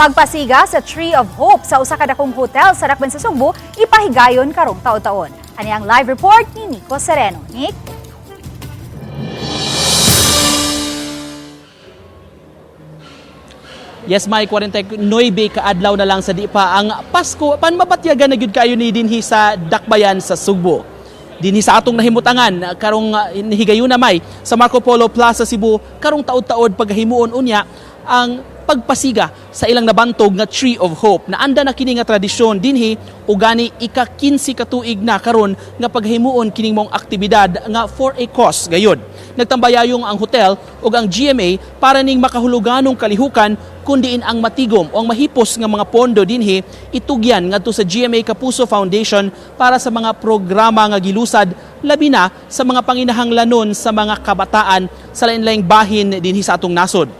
Pagpasiga sa Tree of Hope sa usa ka dakong hotel sa Dakban sa Sugbo, ipahigayon karong taon-taon. Ani ang live report ni Nico Sereno. Nick? Yes, may 49 kaadlaw na lang sa di pa ang Pasko. Pan mapatyagan na gyud kayo ni dinhi sa Dakbayan sa Sugbo. Dinhi sa atong nahimutangan karong uh, higayon na may sa Marco Polo Plaza Cebu karong taud-taod paghimuon unya ang pagpasiga sa ilang nabantog nga Tree of Hope na anda na kini nga tradisyon. Dinhi ugani ika 15 ka tuig na karon nga paghimuon kining mong aktibidad nga for a cause gayud nagtambayayong ang hotel ug ang GMA para ning makahuluganong kalihukan kundiin ang matigom o ang mahipos nga mga pondo. Dinhi itugyan ngadto sa GMA Kapuso Foundation para sa mga programa nga gilusad labi na sa mga panginahanglanon sa mga kabataan sa lain-laing bahin dinhi sa atong nasod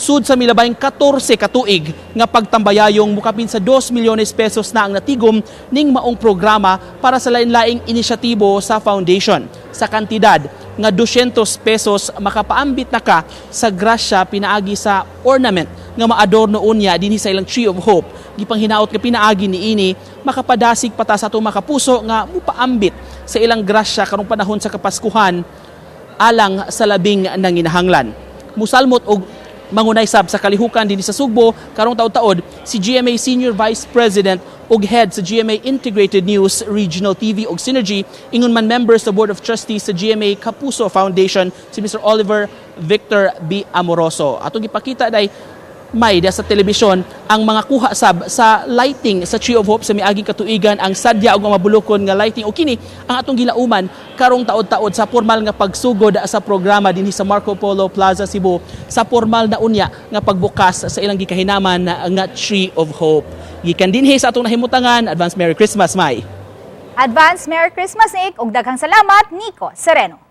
sud sa milabayng 14 katuig nga pagtambayayong mukapin sa 2 milyones pesos na ang natigom ning maong programa para sa lain-laing inisyatibo sa foundation. Sa kantidad nga 200 pesos makapaambit na ka sa grasya pinaagi sa ornament nga maadorno unya dinhi sa ilang Tree of Hope. Gipanghinaot nga pinaagi ni ini makapadasig pata sa atong makapuso nga mupaambit sa ilang grasya karong panahon sa kapaskuhan alang sa labing nanginahanglan. Musalmot og mangunay sab sa kalihukan dinhi sa Sugbo karong taud-taod si GMA Senior Vice President ug head sa GMA Integrated News Regional TV ug Synergy ingon man member sa Board of Trustees sa GMA Kapuso Foundation si Mr. Oliver Victor B. Amoroso. Atong gipakita day may da sa telebisyon ang mga kuha sab sa lighting sa Tree of Hope sa miaging katuigan ang sadya mga mabulokon nga lighting o kini ang atong gilauman karong taod-taod sa formal nga pagsugod sa programa dinhi sa Marco Polo Plaza Cebu sa formal na unya nga pagbukas sa ilang gikahinaman nga Tree of Hope. Gikan dinhi sa atong nahimutangan, advance Merry Christmas, May. Advance Merry Christmas, Nick, ug daghang salamat, Nico Sereno.